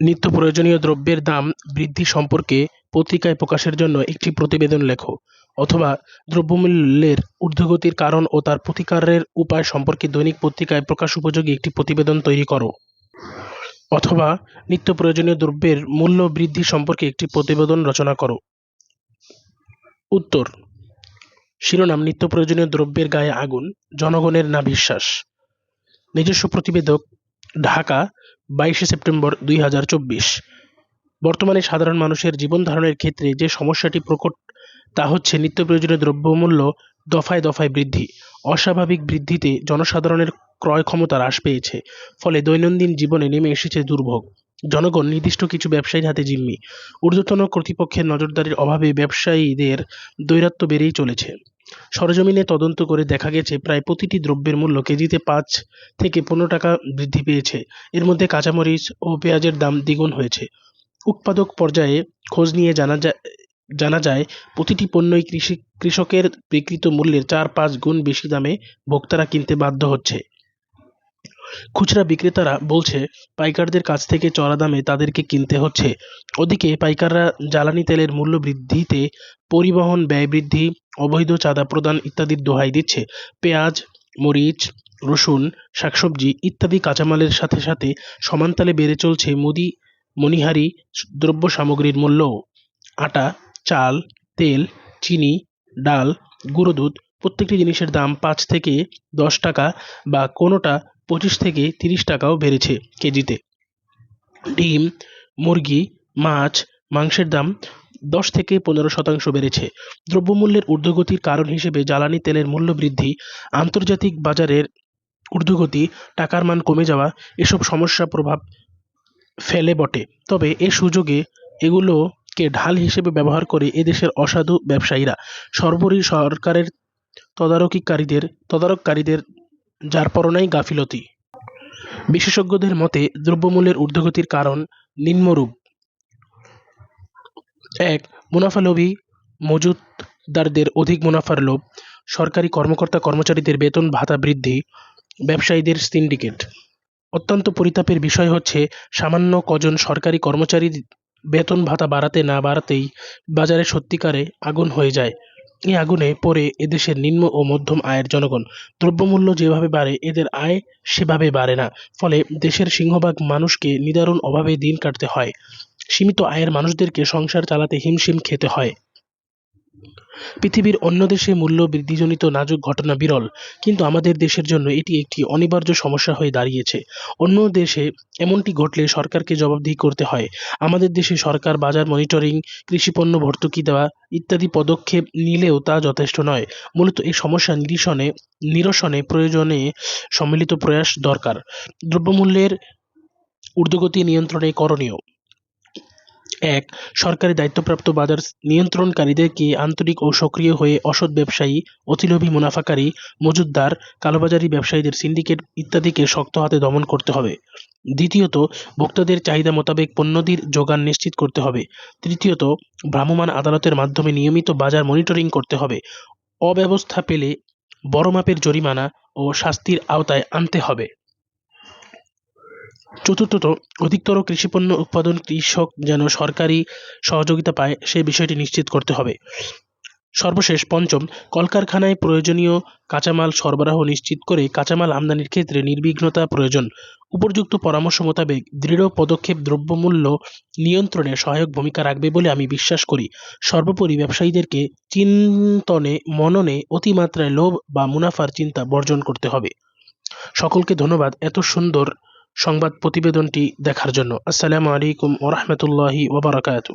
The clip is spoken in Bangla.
নিত্য প্রয়োজনীয় দ্রব্যের দাম বৃদ্ধি সম্পর্কে পত্রিকায় প্রকাশের জন্য একটি প্রতিবেদন লেখো, অথবা দ্রব্যমূল্যের ঊর্ধ্বগতির কারণ ও তার প্রতিকারের উপায় সম্পর্কে দৈনিক পত্রিকায় প্রকাশ উপযোগী একটি প্রতিবেদন তৈরি করো। অথবা নিত্য প্রয়োজনীয় দ্রব্যের মূল্য বৃদ্ধি সম্পর্কে একটি প্রতিবেদন রচনা করো। উত্তর, শিরোনাম নিত্য প্রয়োজনীয় দ্রব্যের গায়ে আগুন, জনগণের না বিশ্বাস নিজস্ব প্রতিবেদক, ঢাকা বাইশে সেপ্টেম্বর দুই হাজার চব্বিশ। বর্তমানে সাধারণ মানুষের জীবন ধারণের ক্ষেত্রে যে সমস্যাটি প্রকট, তা হচ্ছে নিত্য প্রয়োজনীয় দ্রব্যমূল্য দফায় দফায় বৃদ্ধি। অস্বাভাবিক বৃদ্ধিতে জনসাধারণের ক্রয় ক্ষমতা হ্রাস পেয়েছে, ফলে দৈনন্দিন জীবনে নেমে এসেছে দুর্ভোগ। জনগণ নির্দিষ্ট কিছু ব্যবসায়ীর হাতে জিম্মি। ঊর্ধ্বতন কর্তৃপক্ষের নজরদারির অভাবে ব্যবসায়ীদের দৈরাত্ম্য বেড়েই চলেছে। সরজমিনে তদন্ত করে দেখা গেছে, প্রায় প্রতিটি দ্রব্যের মূল্য কেজিতে পাঁচ থেকে পনেরো টাকা বৃদ্ধি পেয়েছে। এর মধ্যে কাঁচামরিচ ও পেঁয়াজের দাম দ্বিগুণ হয়েছে। উৎপাদক পর্যায়ে খোঁজ নিয়ে জানা যায় জানা যায়, প্রতিটি পণ্যই কৃষি, কৃষকের বিকৃত মূল্যের চার পাঁচ গুণ বেশি দামে ভোক্তারা কিনতে বাধ্য হচ্ছে। খুচরা বিক্রেতারা বলছে, পাইকারদের কাছ থেকে চড়া দামে তাদেরকে কিনতে হচ্ছে। ওদিকে পাইকাররা জ্বালানি তেলের মূল্য বৃদ্ধিতে পরিবহন ব্যয় বৃদ্ধি অবৈধ চাঁদা প্রদান ইত্যাদির দোহাই দিচ্ছে। পেঁয়াজ, মরিচ, রসুন, শাকসবজি ইত্যাদি কাঁচামালের সাথে সাথে সমানতালে বেড়ে চলছে মুদি, মণিহারি দ্রব্য সামগ্রীর মূল্যও আটা, চাল, তেল, চিনি, ডাল, গুঁড়ো দুধ প্রত্যেকটি জিনিসের দাম পাঁচ থেকে দশ টাকা বা কোনোটা পঁচিশ থেকে তিরিশ টাকাও বেড়েছে কেজিতে। ডিম, মুরগি, মাছ, মাংসের দাম দশ থেকে পনেরো শতাংশ বেড়েছে। দ্রব্যমূল্যের ঊর্ধ্বগতির কারণ হিসেবে জ্বালানি তেলের মূল্য বৃদ্ধি, আন্তর্জাতিক বাজারের ঊর্ধ্বগতি, টাকার মান কমে যাওয়া, এসব সমস্যা প্রভাব ফেলে বটে। তবে এ সুযোগে এগুলোকে ঢাল হিসেবে ব্যবহার করে এদেশের অসাধু ব্যবসায়ীরা সর্বোপরি সরকারের তদারকিকারীদের, তদারককারীদের যার পরনাই গাফিলতি। বিশেষজ্ঞদের মতে, দ্রব্যমূল্যের ঊর্ধ্বগতির কারণ নিম্নরূপ। এক মুনাফালোভী মজুতদারদের অধিক মুনাফার লোভ। সরকারি কর্মকর্তা কর্মচারীদের বেতন ভাতা বৃদ্ধি। ব্যবসায়ীদের সিন্ডিকেট। অত্যন্ত পরিতাপের বিষয় হচ্ছে, সামান্য কজন সরকারি কর্মচারীর বেতন ভাতা বাড়াতে না বাড়াতেই বাজারে সত্যিকারে আগুন হয়ে যায়। এই আগুনে পড়ে এদেশের নিম্ন ও মধ্যম আয়ের জনগণ। দ্রব্যমূল্য যেভাবে বাড়ে, এদের আয় সেভাবে বাড়ে না। ফলে দেশের সিংহভাগ মানুষকে নিদারুণ অভাবে দিন কাটতে হয়। সীমিত আয়ের মানুষদেরকে সংসার চালাতে হিমশিম খেতে হয়। পৃথিবীর অন্য দেশে মূল্য বৃদ্ধিজনিত নাজুক ঘটনা বিরল, কিন্তু আমাদের দেশের জন্য এটি একটি অনিবার্য সমস্যা হয়ে দাঁড়িয়েছে। অন্য দেশে এমনটি ঘটলে সরকারকে জবাবদিহি করতে হয়। আমাদের দেশে সরকার বাজার মনিটরিং, কৃষিপণ্য ভর্তুকি দেওয়া ইত্যাদি পদক্ষেপ নিলেও তা যথেষ্ট নয়। মূলত এই সমস্যা নিরসনে নিরসনে প্রয়োজনে সম্মিলিত প্রয়াস দরকার। দ্রব্যমূল্যের ঊর্ধ্বগতি নিয়ন্ত্রণে করণীয়। এক, সরকারি দায়িত্বপ্রাপ্ত বাজার নিয়ন্ত্রণকারীদেরকে আন্তরিক ও সক্রিয় হয়ে অসৎ ব্যবসায়ী অতিলোভী মুনাফাকারী, মজুতদার, কালোবাজারি ব্যবসায়ীদের সিন্ডিকেট ইত্যাদিকে শক্ত হাতে দমন করতে হবে? দ্বিতীয়ত, ভোক্তাদের চাহিদা মোতাবেক পণ্যদির যোগান নিশ্চিত করতে হবে। তৃতীয়ত, ভ্রাম্যমাণ আদালতের মাধ্যমে নিয়মিত বাজার মনিটরিং করতে হবে। অব্যবস্থা পেলে বড় মাপের জরিমানা ও শাস্তির আওতায় আনতে হবে। চতুর্থত, অধিকতর কৃষিপণ্য উৎপাদন কৃষক যেন সরকারি সহযোগিতা পায় সে বিষয়টি নিশ্চিত করতে হবে। সর্বশেষ, পঞ্চম, কলকারখানায় প্রয়োজনীয় কাঁচামাল সরবরাহ নিশ্চিত করে কাঁচামাল আমদানির ক্ষেত্রে নির্বিঘ্নতা প্রয়োজন। উপযুক্ত পরামর্শ মোতাবেক দৃঢ় পদক্ষেপ দ্রব্যমূল্য নিয়ন্ত্রণে সহায়ক ভূমিকা রাখবে বলে আমি বিশ্বাস করি। সর্বোপরি ব্যবসায়ীদেরকে চিন্তনে, মননে অতিমাত্রায় লোভ বা মুনাফার চিন্তা বর্জন করতে হবে। সকলকে ধন্যবাদ। এত সুন্দর সংবাদ প্রতিবেদনটি দেখার জন্য। আসসালামু আলাইকুম ওরহমতুল্লাহি ওবরাকাতু